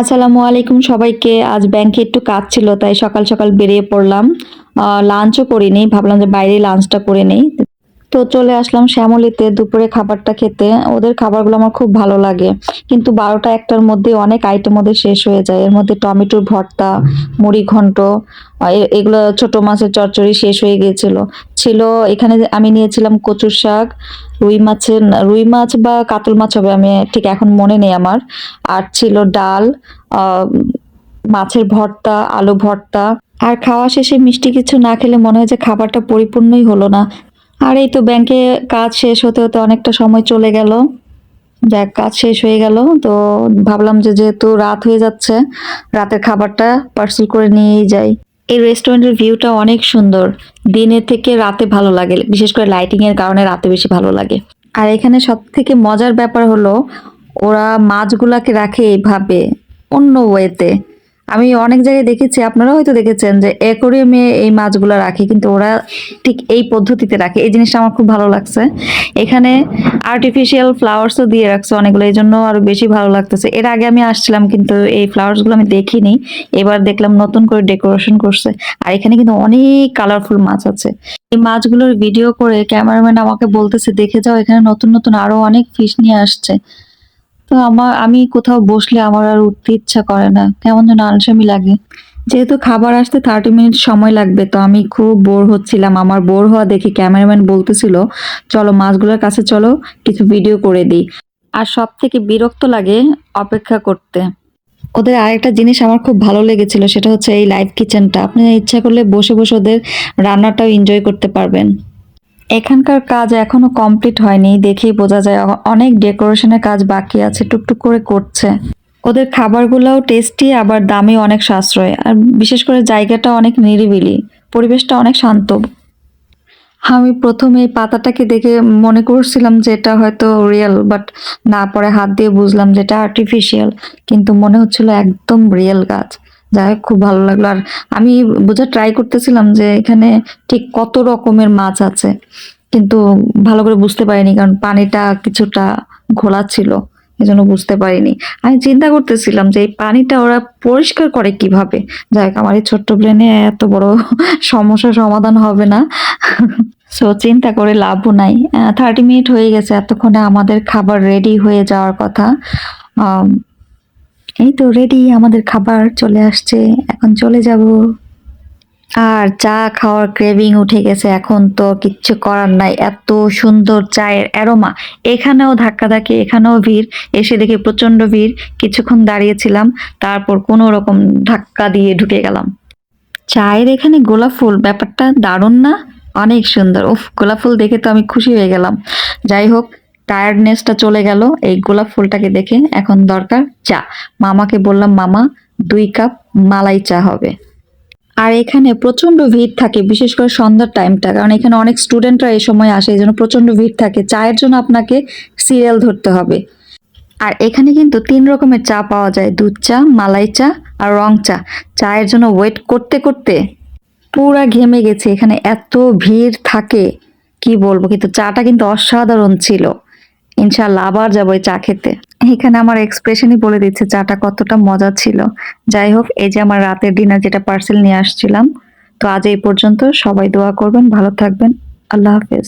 আসসালামু আলাইকুম সবাইকে। আজ ব্যাংকে একটু কাজ ছিল, তাই সকাল সকাল বেরিয়ে পড়লাম। লাঞ্চও করিনি, ভাবলাম যে বাইরে লাঞ্চটা করে নেই। তো চলে আসলাম শ্যামলিতে দুপুরে খাবারটা খেতে। ওদের খাবারগুলো আমার খুব ভালো লাগে। কিন্তু বারোটা একটার মধ্যে অনেক আইটেম ওদের শেষ হয়ে যায়। এর মধ্যে টমেটোর ভর্তা, মুড়ি ঘন্ট এগুলো ছোট মাছের চচ্চড়ি শেষ হয়ে গিয়েছিল। ছিল এখানে আমি নিয়েছিলাম কচুর শাক, রুই মাছের রুই মাছ বা কাতল মাছ হবে, আমি ঠিক এখন মনে নেই আমার। আর ছিল ডাল মাছের ভর্তা, আলু ভর্তা। আর খাওয়া শেষে মিষ্টি কিছু না খেলে মনে হয় যে খাবারটা পরিপূর্ণই হলো না। আর এই তো ব্যাংকে কাজ শেষ হতে হতে অনেকটা সময় চলে গেল। যাক, কাজ শেষ হয়ে গেল। তো ভাবলাম যে যেহেতু রাত হয়ে যাচ্ছে, রাতের খাবারটা পার্সেল করে নিয়েই যাই। এই রেস্টুরেন্টের ভিউটা অনেক সুন্দর। দিনের থেকে রাতে ভালো লাগে, বিশেষ করে লাইটিং এর কারণে রাতে বেশি ভালো লাগে। আর এখানে সব থেকে মজার ব্যাপার হলো, ওরা মাছগুলাকে রাখে এইভাবে, অন্য ওয়েতে আমি অনেক জায়গায় দেখেছি আপনারা হয়তো দেখেছেন যে অ্যাকোরিয়ামে এই মাছগুলো রাখে, কিন্তু ওরা ঠিক এই পদ্ধতিতে রাখে। এই জিনিসটা আমার খুব ভালো লাগছে। এখানে আর্টিফিশিয়াল ফ্লাওয়ার্সও দিয়ে রাখছে অনেকগুলো, এই জন্য আরও বেশি ভালো লাগতেছে। এর আগে আমি আসছিলাম, কিন্তু এই ফ্লাওয়ার্সগুলো আমি দেখিনি। এবার দেখলাম নতুন করে ডেকোরেশন করছে। আর এখানে কিন্তু অনেক কালারফুল মাছ আছে। এই মাছগুলোর ভিডিও করে ক্যামেরাম্যান আমাকে বলতেছে, দেখে যাও, এখানে নতুন নতুন আরও অনেক ফিশ নিয়ে আসছে। তো আমার, আমি কোথাও বসলে আমার আর উঠতে ইচ্ছা করে না। কেমন যেন আলসামি লাগে। যেহেতু খাবার আসতে থার্টি মিনিট সময় লাগবে, তো আমি খুব বোর হচ্ছিলাম। আমার বোর হওয়া দেখে ক্যামেরাম্যান বলতেছিল, চলো মাছগুলোর কাছে চলো, কিছু ভিডিও করে দিই। আর সব থেকে বিরক্ত লাগে অপেক্ষা করতে। ওদের আরেকটা জিনিস আমার খুব ভালো লেগেছিল, সেটা হচ্ছে এই লাইভ কিচেনটা আপনি ইচ্ছা করলে বসে বসে ওদের রান্নাটাও এনজয় করতে পারবেন। এখানকার কাজ এখনও কমপ্লিট হয়নি, দেখেই বোঝা যায় অনেক ডেকোরেশনের কাজ বাকি আছে, টুকটুক করে করছে। ওদের খাবারগুলোও টেস্টি, আবার দামে অনেক সাশ্রয়, আর বিশেষ করে জায়গাটা অনেক নিরিবিলি, পরিবেশটা অনেক শান্ত। আমি প্রথমে এই পাতাটাকে দেখে মনে করছিলাম যে এটা হয়তো রিয়েল বাট না, পরে হাত দিয়ে বুঝলাম যে এটা আর্টিফিশিয়াল কিন্তু মনে হচ্ছিল একদম রিয়েল গাছ। যাই হোক, খুব ভালো লাগল। আর আমি বোঝা ট্রাই করতেছিলাম যে এখানে ঠিক কত রকমের মাছ আছে কিন্তু ভালো করে বুঝতে পারিনি কারণ পানিটা কিছুটা ঘোলা ছিল এজন্য বুঝতে পারিনি। আমি চিন্তা করতেছিলাম যে এই পানিটা ওরা পরিষ্কার করে কীভাবে? যাই হোক, আমার এই ছোট্ট ব্রেনে এত বড় সমস্যার সমাধান হবে না। সো চিন্তা করে লাভও নাই। থার্টি মিনিট হয়ে গেছে এতক্ষণে আমাদের খাবার রেডি হয়ে যাওয়ার কথা। এই তো রেডি আমাদের খাবার চলে আসছে, এখন চলে যাব। আর চা খাওয়ার ক্রেভিং উঠে গেছে, এখন তো কিচ্ছু করার নাই, এত সুন্দর চায়ের অ্যারোমা এখানেও ধাক্কা ধাক্কাধাক্কি এখানেও ভিড়, এসে দেখি প্রচণ্ড ভিড়। কিছুক্ষণ দাঁড়িয়েছিলাম, তারপর কোনো রকম ধাক্কা দিয়ে ঢুকে গেলাম। চায়ের এখানে গোলাপ ফুল, ব্যাপারটা দারুণ না? অনেক সুন্দর। উফ, গোলাপ ফুল দেখে তো আমি খুশি হয়ে গেলাম। যাই হোক টায়ার্ডনেসটা চলে গেল। এই গোলাপ ফুলটাকে দেখে এখন দরকার চা। মামাকে বললাম, মামা, দুই কাপ মালাই চা হবে। আর এখানে প্রচণ্ড ভিড় থাকে, বিশেষ করে সন্ধ্যার টাইমটা কারণ এখানে অনেক স্টুডেন্টরা এই সময় আসে, এই জন্য প্রচণ্ড ভিড় থাকে। চায়ের জন্য আপনাকে সিরিয়াল ধরতে হবে। আর এখানে কিন্তু তিন রকমের চা পাওয়া যায়, দুধ চা, মালাই চা আর রং চা। চায়ের জন্য ওয়েট করতে করতে পুরা ঘেমে গেছে। এখানে এত ভিড় থাকে, কি বলব? কিন্তু চাটা কিন্তু অসাধারণ ছিল। ইনশাল্লাহ আবার যাব ওই চা খেতে। এখানে আমার এক্সপ্রেশনই বলে দিচ্ছে চাটা কতটা মজা ছিল। যাই হোক, এই যে আমার রাতের ডিনার যেটা পার্সেল নিয়ে আসছিলাম, তো আজ এই পর্যন্ত সবাই দোয়া করবেন, ভালো থাকবেন। আল্লাহ হাফেজ।